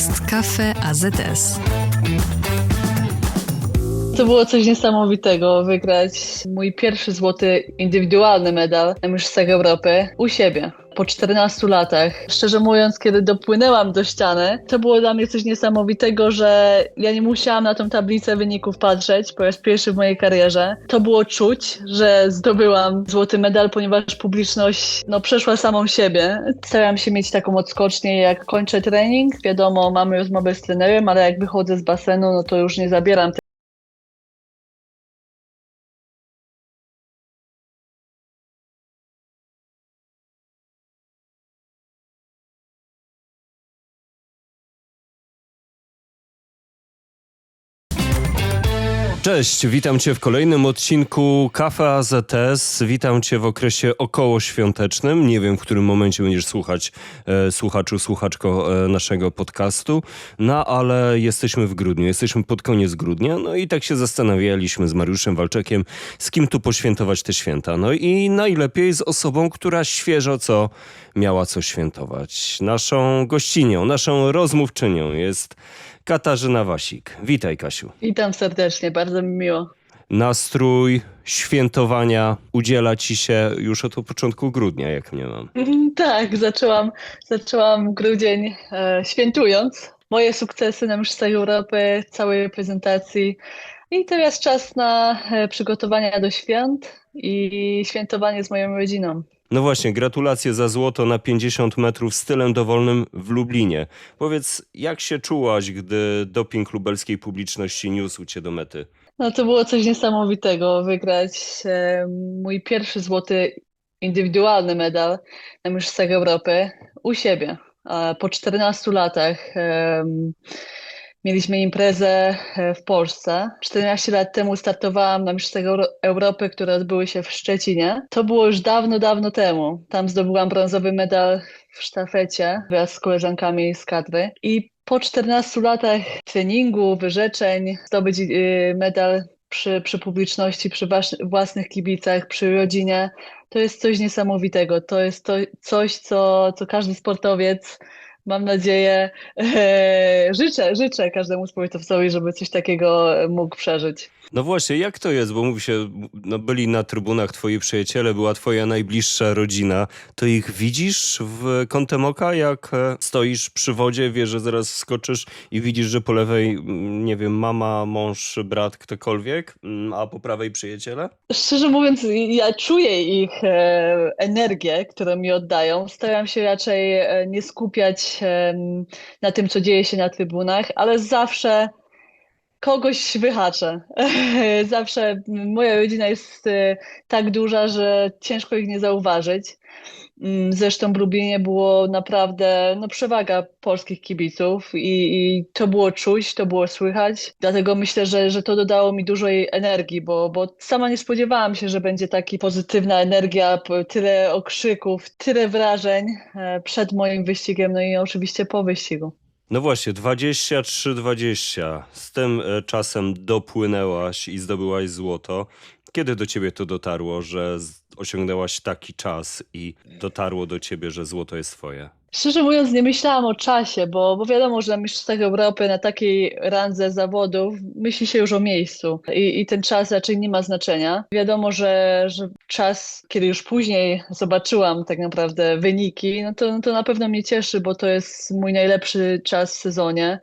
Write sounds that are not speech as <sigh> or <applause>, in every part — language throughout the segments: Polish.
jest Cafe AZS. To było coś niesamowitego wygrać mój pierwszy złoty indywidualny medal na Mistrzostwach Europy u siebie. Po 14 latach, szczerze mówiąc, kiedy dopłynęłam do ściany, to było dla mnie coś niesamowitego, że ja nie musiałam na tą tablicę wyników patrzeć po raz pierwszy w mojej karierze. To było czuć, że zdobyłam złoty medal, ponieważ publiczność no, przeszła samą siebie. Staram się mieć taką odskocznię, jak kończę trening. Wiadomo, mamy rozmowę z trenerem, ale jak wychodzę z basenu, no to już nie zabieram Cześć, witam Cię w kolejnym odcinku Kafe AZS. Witam Cię w okresie okołoświątecznym. Nie wiem, w którym momencie będziesz słuchać, e, słuchaczu, słuchaczko e, naszego podcastu, no ale jesteśmy w grudniu, jesteśmy pod koniec grudnia, no i tak się zastanawialiśmy z Mariuszem Walczekiem, z kim tu poświętować te święta. No i najlepiej z osobą, która świeżo co miała co świętować. Naszą gościnią, naszą rozmówczynią jest Katarzyna Wasik. Witaj, Kasiu. Witam serdecznie, bardzo mi miło. Nastrój świętowania udziela ci się już od początku grudnia, jak mnie mam. Mhm, Tak, zaczęłam, zaczęłam grudzień e, świętując moje sukcesy na Mistrzostwach Europy, całej prezentacji. I teraz czas na e, przygotowania do świąt i świętowanie z moją rodziną. No właśnie, gratulacje za złoto na 50 metrów stylem dowolnym w Lublinie. Powiedz, jak się czułaś, gdy doping lubelskiej publiczności niósł cię do mety? No to było coś niesamowitego wygrać e, mój pierwszy złoty indywidualny medal na Mistrzostwach Europy u siebie. Po 14 latach mieliśmy imprezę e, w Polsce. 14 lat temu startowałam na Mistrzostwach Euro Europy, które odbyły się w Szczecinie. To było już dawno, dawno temu. Tam zdobyłam brązowy medal w sztafecie wraz z koleżankami z kadry. I po 14 latach treningu, wyrzeczeń, zdobyć y, medal przy, przy publiczności, przy własnych kibicach, przy rodzinie, to jest coś niesamowitego. To jest to, coś, co, co każdy sportowiec, mam nadzieję, e, życzę, życzę każdemu sportowcowi, żeby coś takiego mógł przeżyć. No właśnie, jak to jest? Bo mówi się, no byli na trybunach twoi przyjaciele, była twoja najbliższa rodzina. To ich widzisz w kątem oka, jak e, stoisz przy wodzie, wiesz, że zaraz skoczysz i widzisz, że po lewej, nie wiem, mama, mąż, brat, ktokolwiek, a po prawej przyjaciele? Szczerze mówiąc, ja czuję ich e, energię, którą mi oddają. Staram się raczej e, nie skupiać na tym, co dzieje się na trybunach, ale zawsze kogoś wyhaczę. <laughs> Zawsze moja rodzina jest e, tak duża, że ciężko ich nie zauważyć. Mm, Zresztą w Lublinie było naprawdę no, przewaga polskich kibiców i, i to było czuć, to było słychać. Dlatego myślę, że, że to dodało mi dużej energii, bo, bo sama nie spodziewałam się, że będzie taka pozytywna energia, tyle okrzyków, tyle wrażeń e, przed moim wyścigiem, no i oczywiście po wyścigu. No właśnie, 23-20. Z tym e, czasem dopłynęłaś i zdobyłaś złoto. Kiedy do ciebie to dotarło, że osiągnęłaś taki czas i dotarło do ciebie, że złoto jest twoje? Szczerze mówiąc, nie myślałam o czasie, bo, bo wiadomo, że na Mistrzostwach Europy na takiej randze zawodów myśli się już o miejscu i, i ten czas raczej nie ma znaczenia. Wiadomo, że, że czas, kiedy już później zobaczyłam tak naprawdę wyniki, no to, no to na pewno mnie cieszy, bo to jest mój najlepszy czas w sezonie.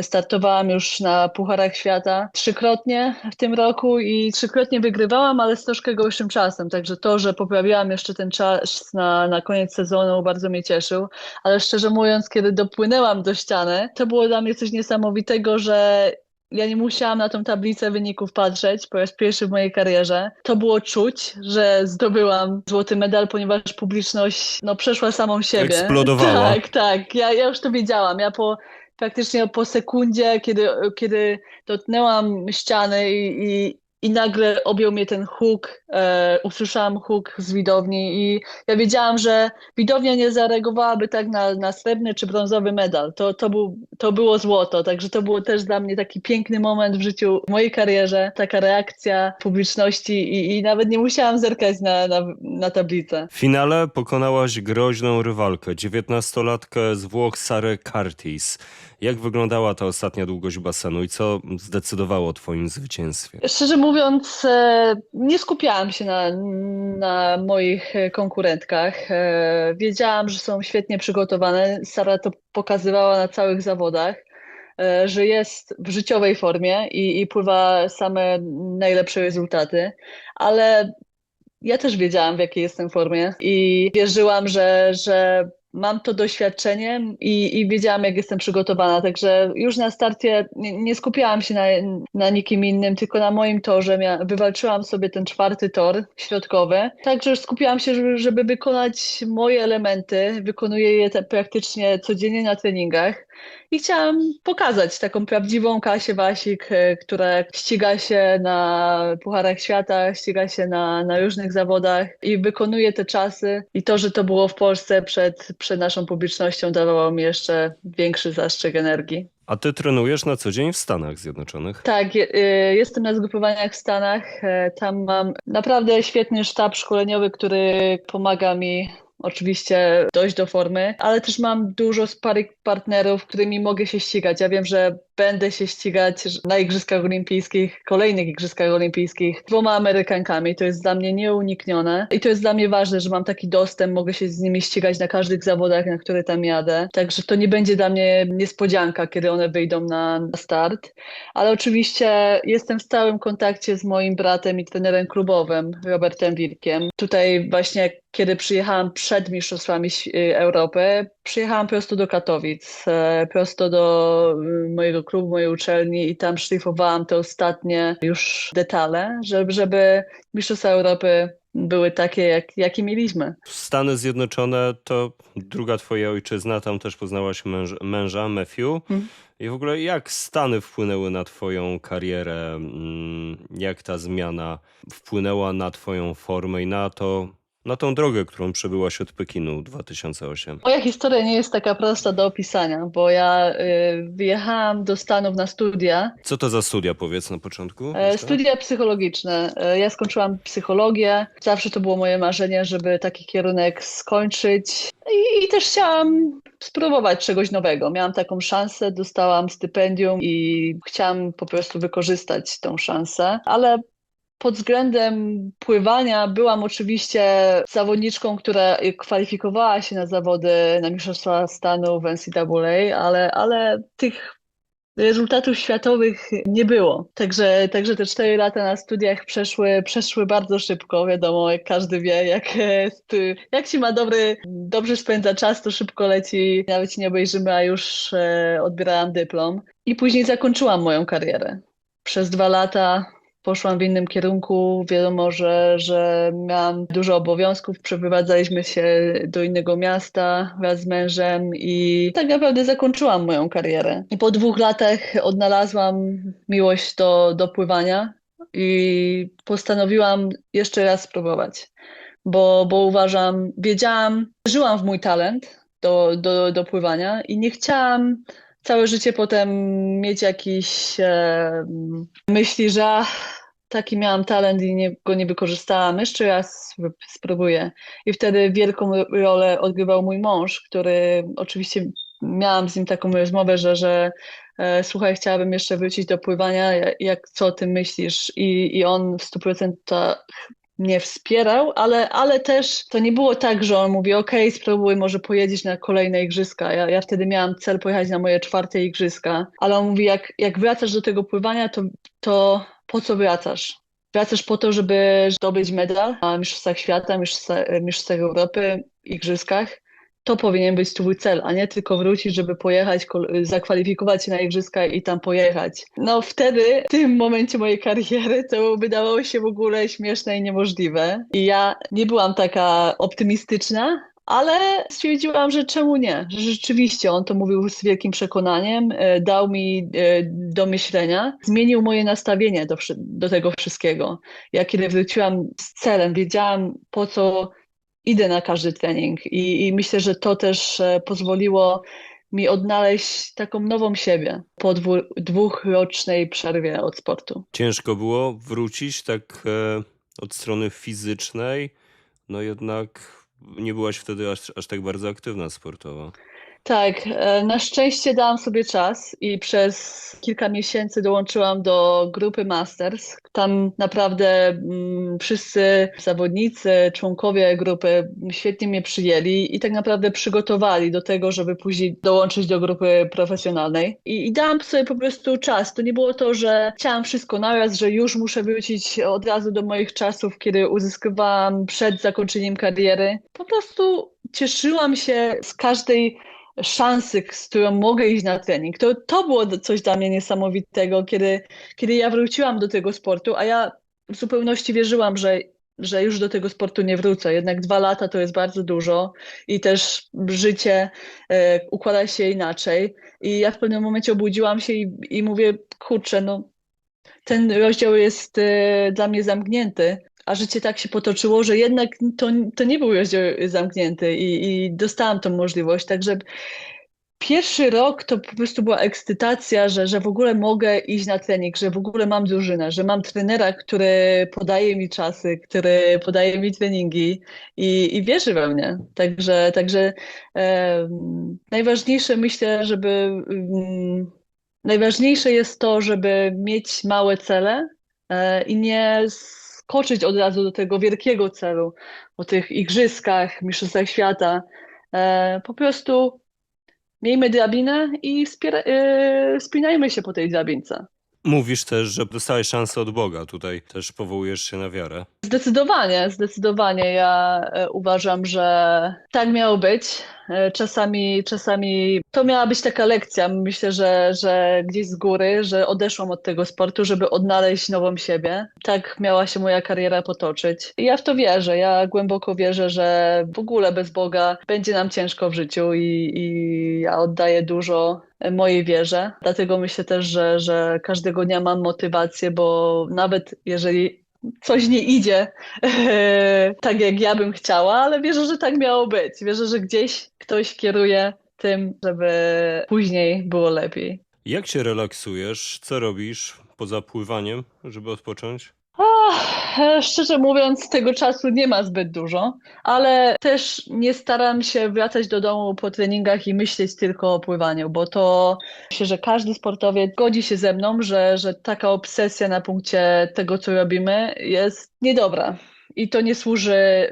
Startowałam już na Pucharach Świata trzykrotnie w tym roku i trzykrotnie wygrywałam, ale z troszkę gorszym czasem, także to, że poprawiłam jeszcze ten czas na, na koniec sezonu bardzo mnie cieszył ale szczerze mówiąc, kiedy dopłynęłam do ściany, to było dla mnie coś niesamowitego, że ja nie musiałam na tą tablicę wyników patrzeć po raz pierwszy w mojej karierze. To było czuć, że zdobyłam złoty medal, ponieważ publiczność no, przeszła samą siebie. Eksplodowała. <laughs> Tak, tak. Ja, ja już to wiedziałam. Ja po praktycznie po sekundzie, kiedy, kiedy dotknęłam ściany i, i, i nagle objął mnie ten huk, e, usłyszałam huk z widowni i ja wiedziałam, że widownia nie zareagowałaby tak na, na srebrny czy brązowy medal. To, to, był, to było złoto, także to było też dla mnie taki piękny moment w życiu, w mojej karierze, taka reakcja publiczności i, i nawet nie musiałam zerkać na, na, na tablicę. W finale pokonałaś groźną rywalkę, 19-latkę z Włoch Sarę Curtis. Jak wyglądała ta ostatnia długość basenu i co zdecydowało o twoim zwycięstwie? Szczerze mówiąc, e, nie skupiałam się na, na moich konkurentkach. E, Wiedziałam, że są świetnie przygotowane. Sara to pokazywała na całych zawodach, e, że jest w życiowej formie i, i pływa same najlepsze rezultaty, ale ja też wiedziałam, w jakiej jestem formie i wierzyłam, że, że mam to doświadczenie i, i wiedziałam, jak jestem przygotowana. Także już na starcie nie, nie skupiałam się na, na nikim innym, tylko na moim torze. Mia, wywalczyłam sobie ten czwarty tor środkowy. Także skupiałam się, żeby, żeby wykonać moje elementy. Wykonuję je te praktycznie codziennie na treningach. I chciałam pokazać taką prawdziwą Kasię Wasik, e, która ściga się na Pucharach Świata, ściga się na, na różnych zawodach i wykonuje te czasy. I to, że to było w Polsce przed, przed naszą publicznością, dawało mi jeszcze większy zastrzyk energii. A ty trenujesz na co dzień w Stanach Zjednoczonych? Tak, y, jestem na zgrupowaniach w Stanach. E, Tam mam naprawdę świetny sztab szkoleniowy, który pomaga mi oczywiście dojść do formy, ale też mam dużo sparing partnerów, którymi mogę się ścigać. Ja wiem, że będę się ścigać na Igrzyskach Olimpijskich, kolejnych Igrzyskach Olimpijskich, dwoma Amerykankami. To jest dla mnie nieuniknione i to jest dla mnie ważne, że mam taki dostęp, mogę się z nimi ścigać na każdych zawodach, na które tam jadę. Także to nie będzie dla mnie niespodzianka, kiedy one wyjdą na, start. Ale oczywiście jestem w stałym kontakcie z moim bratem i trenerem klubowym, Robertem Wilkiem. Tutaj właśnie kiedy przyjechałam przed Mistrzostwami Europy, przyjechałam prosto do Katowic, e, prosto do mojego klubu, mojej uczelni i tam szlifowałam te ostatnie już detale, żeby, żeby Mistrzostwa Europy były takie, jak, jakie mieliśmy. Stany Zjednoczone to druga twoja ojczyzna, tam też poznałaś męż, męża, Matthew. Mhm. I w ogóle jak Stany wpłynęły na twoją karierę? Mm, Jak ta zmiana wpłynęła na twoją formę i na to, na tą drogę, którą przebyłaś od Pekinu 2008? Moja historia nie jest taka prosta do opisania, bo ja y, wyjechałam do Stanów na studia, Co to za studia, powiedz na początku? E? Studia psychologiczne. E, Ja skończyłam psychologię. Zawsze to było moje marzenie, żeby taki kierunek skończyć. I, i też chciałam spróbować czegoś nowego. Miałam taką szansę, dostałam stypendium i chciałam po prostu wykorzystać tą szansę, ale pod względem pływania byłam oczywiście zawodniczką, która kwalifikowała się na zawody, na Mistrzostwa Stanu w NCAA, ale, ale tych rezultatów światowych nie było. Także, także te cztery lata na studiach przeszły, przeszły bardzo szybko. Wiadomo, jak każdy wie, jak, jest, jak się ma dobry, dobrze spędza czas, to szybko leci. Nawet nie obejrzymy, a już e, odbierałam dyplom. I później zakończyłam moją karierę. Przez dwa lata poszłam w innym kierunku. Wiadomo, że, że miałam dużo obowiązków. Przeprowadzaliśmy się do innego miasta wraz z mężem i tak naprawdę zakończyłam moją karierę. I po dwóch latach odnalazłam miłość do, do pływania i postanowiłam jeszcze raz spróbować, bo, bo uważam, wiedziałam, żyłam w mój talent do, do, do pływania i nie chciałam całe życie potem mieć jakiś e, myśli, że taki miałam talent i nie, go nie wykorzystałam. Jeszcze raz spró- spróbuję. I wtedy wielką rolę odgrywał mój mąż, który oczywiście miałam z nim taką rozmowę, że, że e, słuchaj, chciałabym jeszcze wrócić do pływania, jak, co o tym myślisz? I, i on w 100% mnie wspierał, ale, ale też to nie było tak, że on mówi, okej, spróbuj, może pojedziesz na kolejne igrzyska. Ja, ja wtedy miałam cel pojechać na moje czwarte igrzyska, ale on mówi, jak, jak wracasz do tego pływania, to, to po co wracasz? Wracasz po to, żeby zdobyć medal na Mistrzostwach Świata, Mistrzostwach, Europy, Igrzyskach. To powinien być twój cel, a nie tylko wrócić, żeby pojechać, zakwalifikować się na igrzyska i tam pojechać. No wtedy, w tym momencie mojej kariery, to wydawało się w ogóle śmieszne i niemożliwe. I ja nie byłam taka optymistyczna, ale stwierdziłam, że czemu nie? Że rzeczywiście on to mówił z wielkim przekonaniem, e, dał mi e, do myślenia, zmienił moje nastawienie do, do tego wszystkiego. Ja kiedy wróciłam z celem, wiedziałam po co idę na każdy trening i, i myślę, że to też e, pozwoliło mi odnaleźć taką nową siebie po dwu, dwurocznej przerwie od sportu. Ciężko było wrócić tak e, od strony fizycznej, no jednak nie byłaś wtedy aż, aż tak bardzo aktywna sportowo. Tak, e, na szczęście dałam sobie czas i przez kilka miesięcy dołączyłam do grupy Masters. Tam naprawdę mm, wszyscy zawodnicy, członkowie grupy świetnie mnie przyjęli i tak naprawdę przygotowali do tego, żeby później dołączyć do grupy profesjonalnej. I, i dałam sobie po prostu czas. To nie było to, że chciałam wszystko naraz, że już muszę wrócić od razu do moich czasów, kiedy uzyskiwałam przed zakończeniem kariery. Po prostu cieszyłam się z każdej szansy, z którą mogę iść na trening. To, to było coś dla mnie niesamowitego, kiedy, kiedy ja wróciłam do tego sportu, a ja w zupełności wierzyłam, że, że już do tego sportu nie wrócę. Jednak dwa lata to jest bardzo dużo i też życie e, układa się inaczej. I ja w pewnym momencie obudziłam się i, i mówię, kurczę, no ten rozdział jest e, dla mnie zamknięty a życie tak się potoczyło, że jednak to, to nie był rozdział zamknięty i, i dostałam tą możliwość. Także pierwszy rok to po prostu była ekscytacja, że, że w ogóle mogę iść na trening, że w ogóle mam drużynę, że mam trenera, który podaje mi czasy, który podaje mi treningi i, i wierzy we mnie. Także, także e, najważniejsze myślę, żeby mm, najważniejsze jest to, żeby mieć małe cele e, i nie skoczyć od razu do tego wielkiego celu, o tych igrzyskach, mistrzostwach świata. E, po prostu miejmy drabinę i wspiera, e, wspinajmy się po tej drabince. Mówisz też, że dostałeś szansę od Boga. Tutaj też powołujesz się na wiarę. Zdecydowanie, zdecydowanie. Ja e, uważam, że tak miało być. E, czasami, czasami to miała być taka lekcja. Myślę, że, że gdzieś z góry, że odeszłam od tego sportu, żeby odnaleźć nową siebie. Tak miała się moja kariera potoczyć. I ja w to wierzę. Ja głęboko wierzę, że w ogóle bez Boga będzie nam ciężko w życiu i, i ja oddaję dużo mojej wierze. Dlatego myślę też, że, że każdego dnia mam motywację, bo nawet jeżeli coś nie idzie <laughs> tak, jak ja bym chciała, ale wierzę, że tak miało być. Wierzę, że gdzieś ktoś kieruje tym, żeby później było lepiej. Jak się relaksujesz? Co robisz poza pływaniem, żeby odpocząć? Szczerze mówiąc, tego czasu nie ma zbyt dużo, ale też nie staram się wracać do domu po treningach i myśleć tylko o pływaniu, bo to myślę, że każdy sportowiec godzi się ze mną, że, że taka obsesja na punkcie tego, co robimy, jest niedobra. I to nie służy,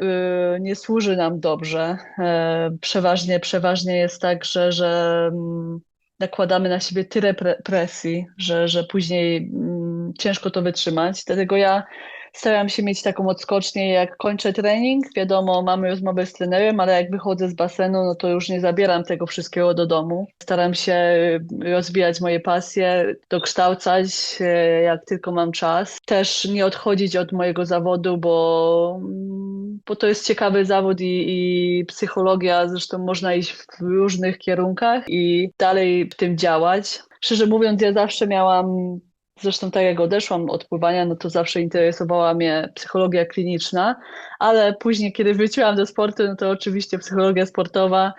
y, nie służy nam dobrze. E, przeważnie, przeważnie jest tak, że, że mm, nakładamy na siebie tyle presji, że, że później mm, ciężko to wytrzymać. Dlatego ja staram się mieć taką odskocznię, jak kończę trening, wiadomo, mamy rozmowę z trenerem, ale jak wychodzę z basenu, no to już nie zabieram tego wszystkiego do domu. Staram się rozwijać moje pasje, dokształcać, e, jak tylko mam czas. Też nie odchodzić od mojego zawodu, bo, bo to jest ciekawy zawód i, i psychologia, zresztą można iść w różnych kierunkach i dalej w tym działać. Szczerze mówiąc, ja zawsze miałam Zresztą tak jak odeszłam od pływania, no to zawsze interesowała mnie psychologia kliniczna, ale później, kiedy wróciłam do sportu, no to oczywiście psychologia sportowa,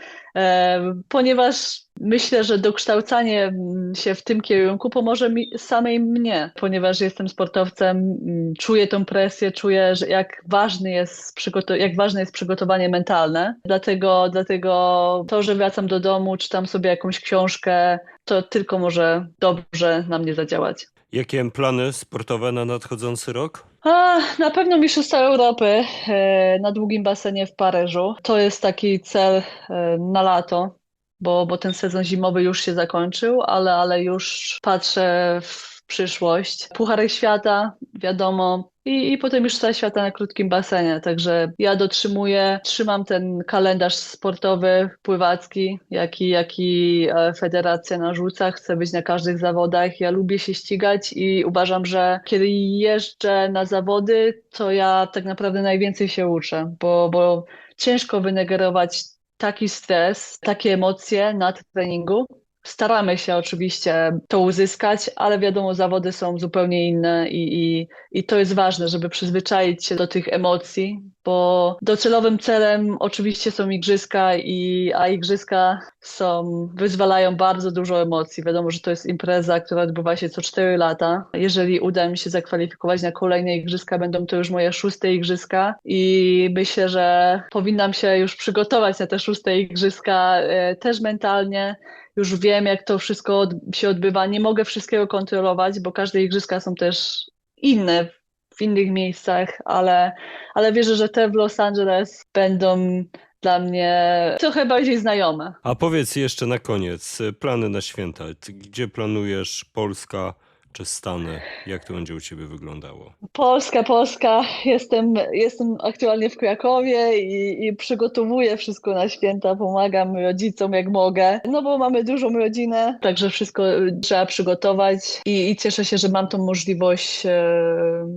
ponieważ myślę, że dokształcanie się w tym kierunku pomoże mi samej mnie, ponieważ jestem sportowcem, czuję tą presję, czuję, że jak ważny jest, jak ważne jest przygotowanie mentalne. Dlatego, dlatego to, że wracam do domu, czytam sobie jakąś książkę, to tylko może dobrze na mnie zadziałać. Jakie plany sportowe na nadchodzący rok? A, na pewno Mistrzostwa Europy e, na długim basenie w Paryżu. To jest taki cel e, na lato, bo, bo ten sezon zimowy już się zakończył, ale, ale już patrzę w przyszłość. Pucharek Świata, wiadomo, i, i potem już cała świata na krótkim basenie. Także ja dotrzymuję, trzymam ten kalendarz sportowy, pływacki, jaki, jaki e, federacja narzuca. Chcę być na każdych zawodach. Ja lubię się ścigać i uważam, że kiedy jeżdżę na zawody, to ja tak naprawdę najwięcej się uczę, bo, bo ciężko wynegerować taki stres, takie emocje na treningu, Staramy się oczywiście to uzyskać, ale wiadomo, zawody są zupełnie inne i, i, i to jest ważne, żeby przyzwyczaić się do tych emocji, bo docelowym celem oczywiście są igrzyska, i, a igrzyska są, wyzwalają bardzo dużo emocji. Wiadomo, że to jest impreza, która odbywa się co 4 lata. Jeżeli uda mi się zakwalifikować na kolejne igrzyska, będą to już moje szóste igrzyska i myślę, że powinnam się już przygotować na te szóste igrzyska e, też mentalnie. Już wiem, jak to wszystko się odbywa. Nie mogę wszystkiego kontrolować, bo każde igrzyska są też inne w innych miejscach, ale, ale wierzę, że te w Los Angeles będą dla mnie trochę bardziej znajome. A powiedz jeszcze na koniec, plany na święta. Gdzie planujesz? Polska czy Stany? Jak to będzie u ciebie wyglądało? Polska, Polska. Jestem, jestem aktualnie w Krakowie i, i przygotowuję wszystko na święta, pomagam rodzicom jak mogę, no bo mamy dużą rodzinę, także wszystko y, trzeba przygotować i, i cieszę się, że mam tą możliwość e,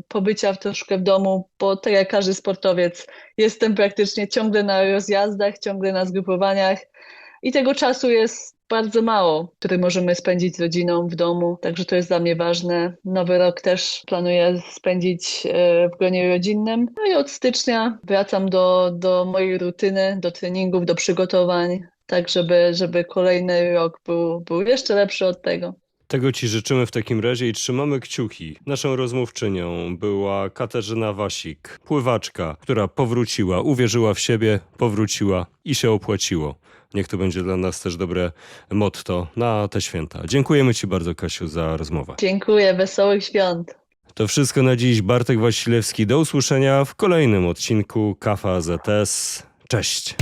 pobycia w troszkę w domu, bo tak jak każdy sportowiec, jestem praktycznie ciągle na rozjazdach, ciągle na zgrupowaniach i tego czasu jest bardzo mało, który możemy spędzić z rodziną w domu, także to jest dla mnie ważne. Nowy rok też planuję spędzić e, w gronie rodzinnym. No i od stycznia wracam do, do mojej rutyny, do treningów, do przygotowań, tak żeby, żeby kolejny rok był, był jeszcze lepszy od tego. Tego Ci życzymy w takim razie i trzymamy kciuki. Naszą rozmówczynią była Katarzyna Wasik, pływaczka, która powróciła, uwierzyła w siebie, powróciła i się opłaciło. Niech to będzie dla nas też dobre motto na te święta. Dziękujemy Ci bardzo, Kasiu, za rozmowę. Dziękuję, wesołych świąt. To wszystko na dziś. Bartek Wasilewski. Do usłyszenia w kolejnym odcinku Kafa ZS. Cześć.